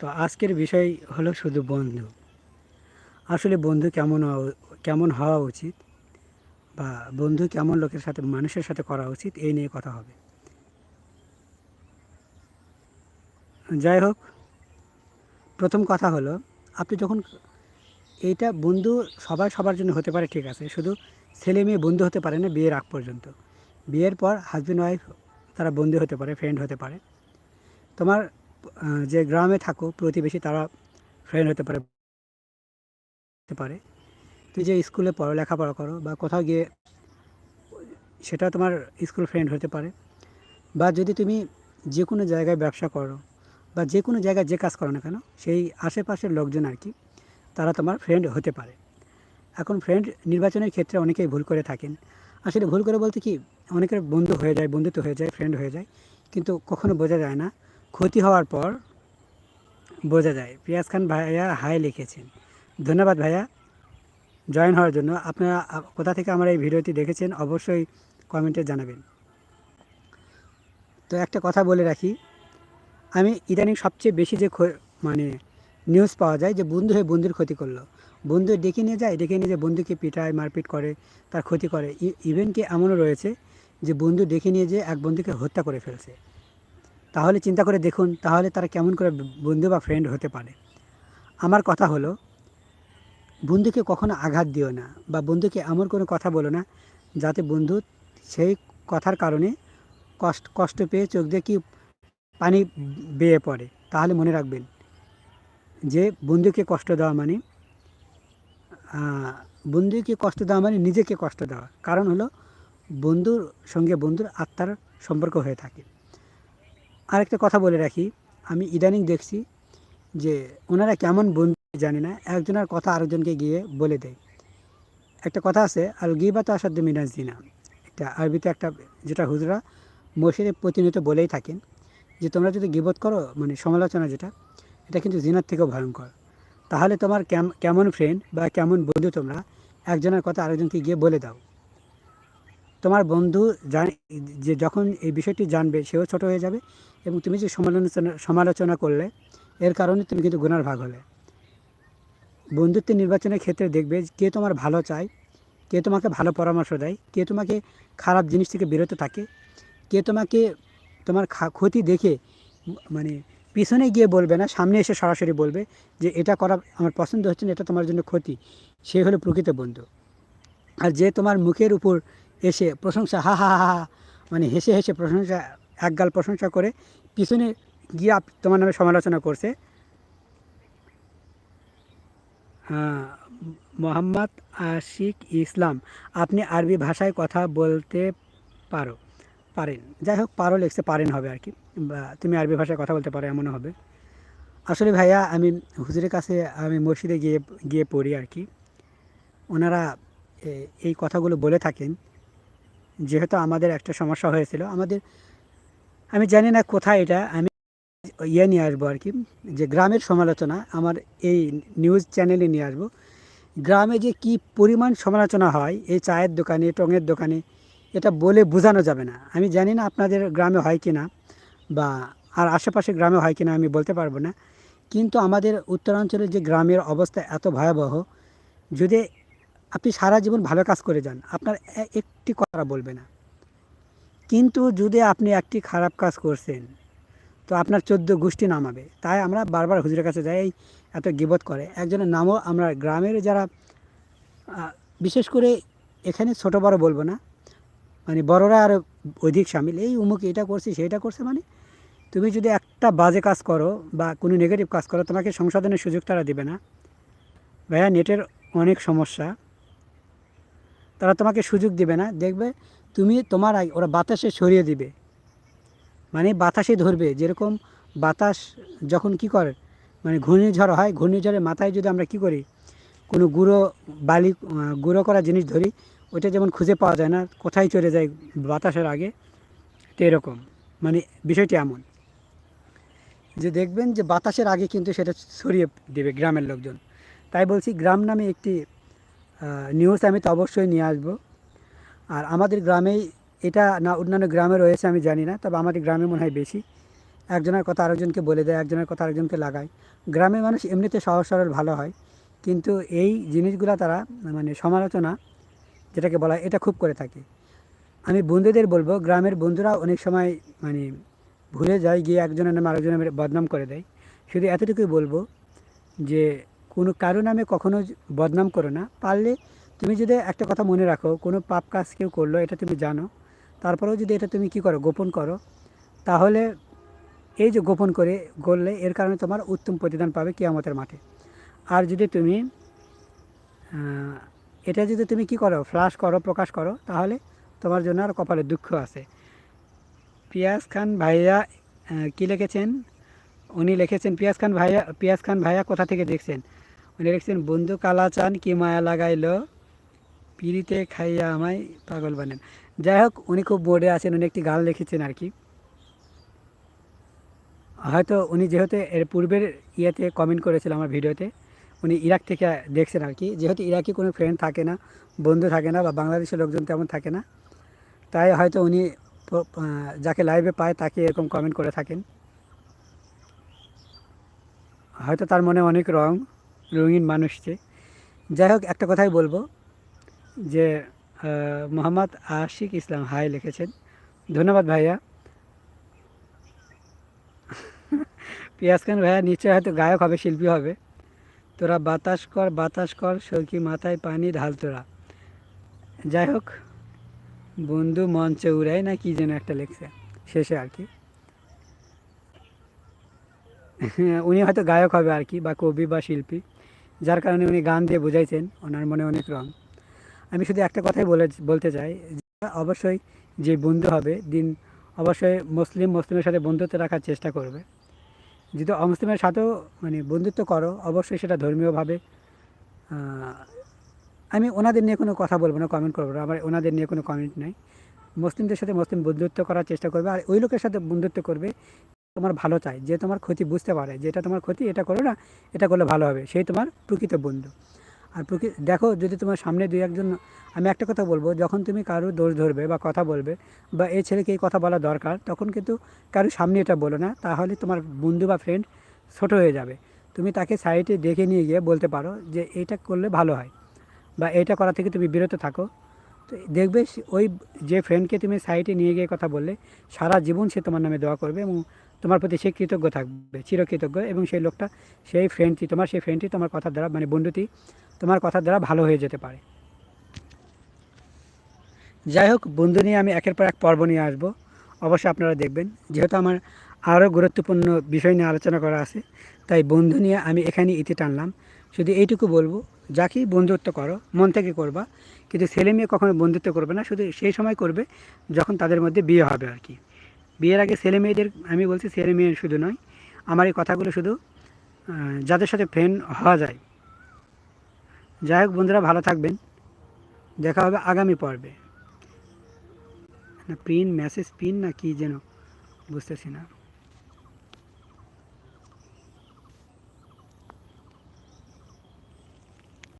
তো আজকের বিষয় হলো শুধু বন্ধু। আসলে বন্ধু কেমন কেমন হওয়া উচিত বা বন্ধু কেমন লোকের সাথে, মানুষের সাথে করা উচিত, এই নিয়ে কথা হবে। যাই হোক, প্রথম কথা হলো, আপনি যখন এইটা বন্ধু সবাই সবার জন্য হতে পারে, ঠিক আছে। শুধু ছেলে মেয়ে বন্ধু হতে পারে না, বিয়ের আগ পর্যন্ত। বিয়ের পর হাজব্যান্ড ওয়াইফ তারা বন্ধু হতে পারে ফ্রেন্ড হতে পারে। তোমার যে গ্রামে থাকো প্রতিবেশী তারা ফ্রেন্ড হতে পারে হতে পারে। তুই যে স্কুলে পড়ো, লেখাপড়া করো বা কোথাও গিয়ে, সেটা তোমার স্কুল ফ্রেন্ড হতে পারে। বা যদি তুমি যে কোনো জায়গায় ব্যবসা করো বা যে কোনো জায়গায় যে কাজ করো না কেন, সেই আশেপাশের লোকজন আর কি, তারা তোমার ফ্রেন্ড হতে পারে। এখন ফ্রেন্ড নির্বাচনের ক্ষেত্রে অনেকেই ভুল করে থাকেন। আসলে ভুল করে বলতে কি, অনেকের বন্ধু হয়ে যায়, বন্ধুত্ব হয়ে যায় ফ্রেন্ড হয়ে যায়, কিন্তু কখনো বোঝা যায় না ক্ষতি হওয়ার পর বোঝা যায়। পিয়াজ খান ভাইয়া হাই লিখেছেন। ধন্যবাদ ভাইয়া জয়েন হওয়ার জন্য। আপনারা কোথা থেকে আমার এই ভিডিওটি দেখেছেন অবশ্যই কমেন্টে জানাবেন। তো একটা কথা বলে রাখি, আমি ইদানিং সবচেয়ে বেশি যে মানে নিউজ পাওয়া যায় যে বন্ধু হয়ে বন্ধুর ক্ষতি করল। বন্ধু ডেকে নিয়ে যায়, ডেকে নিয়ে যে বন্ধুকে পিটায়, মারপিট করে, তার ক্ষতি করে। ইভেন কি এমনও রয়েছে যে বন্ধু ডেকে নিয়ে যে এক বন্ধুকে হত্যা করে ফেলছে। তাহলে চিন্তা করে দেখুন, তাহলে তারা কেমন করে বন্ধু বা ফ্রেন্ড হতে পারে। আমার কথা হলো, বন্ধুকে কখনো আঘাত দিও না বা বন্ধুকে এমন কোনো কথা বলো না যাতে বন্ধু সেই কথার কারণে কষ্ট কষ্ট পেয়ে চোখ দিয়ে কি পানি বেয়ে পড়ে। তাহলে মনে রাখবেন যে বন্ধুকে কষ্ট দেওয়া মানে বন্ধুকে কষ্ট দেওয়া মানে নিজেকে কষ্ট দেওয়া। কারণ হলো বন্ধুর সঙ্গে বন্ধুর আত্মার সম্পর্ক হয়ে থাকে। আরেকটা কথা বলে রাখি, আমি ইদানিং দেখছি যে ওনারা কেমন বন্ধু জানি না, একজনের কথা আরেকজনকে গিয়ে বলে দেয়। একটা কথা আছে, আল গিবাত আসাদ্দ মিনাজ দিনা একটা আরবিতে একটা, যেটা হুজরা মসজিদে প্রতিনিয়ত বলেই থাকেন যে তোমরা যদি গিবত করো মানে সমালোচনা যেটা, এটা কিন্তু জিনার থেকেও ভয়ঙ্কর। তাহলে তোমার কেমন ফ্রেন্ড বা কেমন বন্ধু তোমরা, একজনের কথা আরেকজনকে গিয়ে বলে দাও। তোমার বন্ধু জান, যে যখন এই বিষয়টি জানবে, সেও ছোট হয়ে যাবে এবং তুমি যে সমালোচনা সমালোচনা করলে, এর কারণে তুমি কিন্তু গুণার ভাগ হলে। বন্ধুত্বের নির্বাচনের ক্ষেত্রে দেখবে কে তোমার ভালো চায়, কে তোমাকে ভালো পরামর্শ দেয়, কে তোমাকে খারাপ জিনিস থেকে বিরত থাকে, কে তোমাকে, তোমার ক্ষতি দেখে মানে পিছনে গিয়ে বলবে না, সামনে এসে সরাসরি বলবে যে এটা করা আমার পছন্দ হচ্ছে না, এটা তোমার জন্য ক্ষতি। সে হলো প্রকৃত বন্ধু। আর যে তোমার মুখের উপর এসে প্রশংসা, হা হা হা মানে হেসে হেসে প্রশংসা একগাল প্রশংসা করে পিছনে গিয়ে তোমার নামে সমালোচনা করছে। মোহাম্মদ আশিক ইসলাম, আপনি আরবি ভাষায় কথা বলতে পারো, পারেন। যাই হোক, পারো লিখছে, পারেন হবে আর কি। বা তুমি আরবি ভাষায় কথা বলতে পারো, এমনও হবে। আসলে ভাইয়া, আমি হুজুরের কাছে, আমি মসজিদে গিয়ে গিয়ে পড়ি আর কি। ওনারা এই কথাগুলো বলে থাকেন। যেহেতু আমাদের একটা সমস্যা হয়েছিল, আমাদের, আমি জানি না কোথায় এটা, আমি ইয়ে নিয়ে আসব আর কি, যে গ্রামের সমালোচনা, আমার এই নিউজ চ্যানেলে নিয়ে আসব। গ্রামে যে কি পরিমাণ সমালোচনা হয়, এই চায়ের দোকানে, টঙের দোকানে, এটা বলে বোঝানো যাবে না। আমি জানি না আপনাদের গ্রামে হয় কি না, বা আর আশেপাশে গ্রামে হয় কি না, আমি বলতে পারব না। কিন্তু আমাদের উত্তরাঞ্চলের যে গ্রামের অবস্থা এত ভয়াবহ, যদি আপনি সারা জীবন ভালো কাজ করে যান, আপনার একটি কথা বলবে না। কিন্তু যদি আপনি একটি খারাপ কাজ করছেন, তো আপনার চোদ্দ গোষ্ঠী নামাবে। তাই আমরা বারবার হুজুরের কাছে যাই এত গিবত করে। একজনের নামও আমরা গ্রামের যারা বিশেষ করে এখানে ছোট বড় বলব না মানে বড়রা আর অধিক সামিল। এই উমুক এটা করছে, সেটা করছে মানে তুমি যদি একটা বাজে কাজ করো বা কোনো নেগেটিভ কাজ করো, তোমাকে সংশোধনের সুযোগ তারা দেবে না। ভাইয়া, নেটের অনেক সমস্যা। তারা তোমাকে সুযোগ দিবে না। দেখবে তুমি তোমার আগে ওরা বাতাসে সরিয়ে দিবে। মানে বাতাসে ধরবে। যেরকম বাতাস যখন কি করে? মানে ঘূর্ণিঝড় হয়, ঘূর্ণিঝড়ের মাথায় যদি আমরা কি করি? কোনো গুঁড়ো বালি গুঁড়ো করা জিনিস ধরি ওটা যেমন খুঁজে পাওয়া যায় না, কোথায় চলে যায় বাতাসের আগে, তো এরকম। মানে বিষয়টি এমন। যে দেখবেন যে বাতাসের আগে কিন্তু সেটা ছড়িয়ে দেবে গ্রামের লোকজন। তাই বলছি, গ্রাম নামে একটি নিউজ আমি তো অবশ্যই নিয়ে আসব। আর আমাদের গ্রামেই এটা না অন্যান্য গ্রামে রয়েছে আমি জানি না, তবে আমাদের গ্রামে মনে হয় বেশি। একজনের কথা আরেকজনকে বলে দেয়, একজনের কথা আরেকজনকে লাগায়। গ্রামের মানুষ এমনিতে সহজ সরল ভালো হয়, কিন্তু এই জিনিসগুলো তারা মানে সমালোচনা, যেটাকে বলা এটা খুব করে থাকে। আমি বন্ধুদের বলব, গ্রামের বন্ধুরা অনেক সময় মানে ভুলে যায়, গিয়ে একজনের নামে আরেকজনের নামে বদনাম করে দেয়। শুধু এতটুকুই বলব যে কোনো কারও নামে কখনো বদনাম করো না। পারলে তুমি যদি একটা কথা মনে রাখো, কোনো পাপ কাজ কেউ করল, এটা তুমি জানো। তারপরেও যদি এটা তুমি কি করো, গোপন করো, তাহলে এই যে গোপন করে করলে এর কারণে তোমার উত্তম প্রতিদান পাবে কিয়ামতের মাঠে। আর যদি তুমি এটা যদি তুমি কি করো ফ্লাশ করো, প্রকাশ করো, তাহলে তোমার জন্য আর কপালে দুঃখ আছে। পিয়াজ খান ভাইয়া কি লিখেছেন? উনি লিখেছেন, পিয়াজ খান ভাইয়া, পিয়াজ খান ভাইয়া কোথা থেকে দেখছেন? উনি লিখছেন বন্ধু কালা চান কি মায়া লাগাইলো? পিড়িতে খাইয়া আমায় পাগল বানেন যাই হোক, উনি খুব বোর্ডে আছেন, উনি একটি গান লিখেছেন আর কি। হয়তো উনি যেহেতু এর পূর্বের ইয়েতে কমেন্ট করেছিল আমার ভিডিওতে, উনি ইরাক থেকে দেখছেন আর কি। যেহেতু ইরাকি কোনো ফ্রেন্ড থাকে না, বন্ধু থাকে না বা বাংলাদেশের লোকজন তেমন থাকে না, তাই হয়তো উনি যাকে লাইভে পায় তাকে এরকম কমেন্ট করে থাকেন। হয়তো তার মনে অনেক রং। রঙিন মানুষ যে যাই হোক, একটা কথাই বলব যে মোহাম্মদ আশিক ইসলাম হাই লিখেছেন। ধন্যবাদ ভাইয়া। পিয়াজ খান ভাইয়া, নিশ্চয়ই হয়তো গায়ক হবে, শিল্পী হবে। তোরা বাতাস কর বাতাস কর, সরকি মাথায় পানি ঢাল তোরা। যাই হোক, বন্ধু মঞ্চে উড়াই না কি যেন একটা লেখছে, শেষে আর কি। উনি হয়তো গায়ক হবে আর কি, বা কবি বা শিল্পী। যার কারণে উনি গান দিয়ে বুঝাইছেন, ওনার মনে অনেক রং। আমি শুধু একটা কথাই বলে, বলতে চাই অবশ্যই যে বন্ধু হবে, দিন অবশ্যই মুসলিম মুসলিমের সাথে বন্ধুত্ব রাখার চেষ্টা করবে। যদি অমুসলিমের সাথেও মানে বন্ধুত্ব করো, অবশ্যই সেটা ধর্মীয়ভাবে আমি ওনাদের নিয়ে কোনো কথা বলব না কমেন্ট করব না, আমার ওনাদের নিয়ে কোনো কমেন্ট নাই। মুসলিমদের সাথে মুসলিম বন্ধুত্ব করার চেষ্টা করবে, আর ওই লোকের সাথে বন্ধুত্ব করবে তোমার ভালো চাই যে তোমার ক্ষতি বুঝতে পারে, যে এটা তোমার ক্ষতি, এটা করো না, এটা করলে ভালো হবে, সেই তোমার প্রকৃত বন্ধু। আর প্রকৃত দেখো, যদি তোমার সামনে দুই একজন, আমি একটা কথা বলব, যখন তুমি কারও দোষ ধরবে বা কথা বলবে বা এই ছেলেকে এই কথা বলা দরকার, তখন কিন্তু কারোর সামনে এটা বলো না, তাহলে তোমার বন্ধু বা ফ্রেন্ড ছোট হয়ে যাবে। তুমি তাকে সাইডে দেখে নিয়ে গিয়ে বলতে পারো যে এইটা করলে ভালো হয় বা এইটা করা থেকে তুমি বিরত থাকো। তো দেখবে ওই যে ফ্রেন্ডকে তুমি সাইডে নিয়ে গিয়ে কথা বললে, সারা জীবন সে তোমার নামে দোয়া করবে এবং তোমার প্রতি সে কৃতজ্ঞ থাকবে, চিরকৃতজ্ঞ এবং সেই লোকটা, সেই ফ্রেন্ডটি তোমার সেই ফ্রেন্ডটি তোমার কথার দ্বারা মানে বন্ধুটি তোমার কথার দ্বারা ভালো হয়ে যেতে পারে। যাই হোক, বন্ধু নিয়ে আমি একের পর এক পর্ব নিয়ে আসব। অবশ্যই আপনারা দেখবেন, যেহেতু আমার আরও গুরুত্বপূর্ণ বিষয় নিয়ে আলোচনা করা আছে, তাই বন্ধু নিয়ে আমি এখানে ইতি টানলাম। শুধু এইটুকু বলব, যাকেই বন্ধুত্ব করো, মন থেকে করবা, কিন্তু ছেলে মেয়ে কখনো বন্ধুত্ব করবে না, শুধু সেই সময় করবে যখন তাদের মধ্যে বিয়ে হবে আর কি। বিয়ের আগে ছেলে মেয়েদের, আমি বলছি ছেলে মেয়ে শুধু নয়, আমার এই কথাগুলো শুধু যাদের সাথে ফ্রেন্ড হওয়া যায়। যাই হোক বন্ধুরা, ভালো থাকবেন। দেখা হবে আগামী পর্বে। না প্রিন্ট মেসেজ পিন না কি যেন, বুঝতেছি না।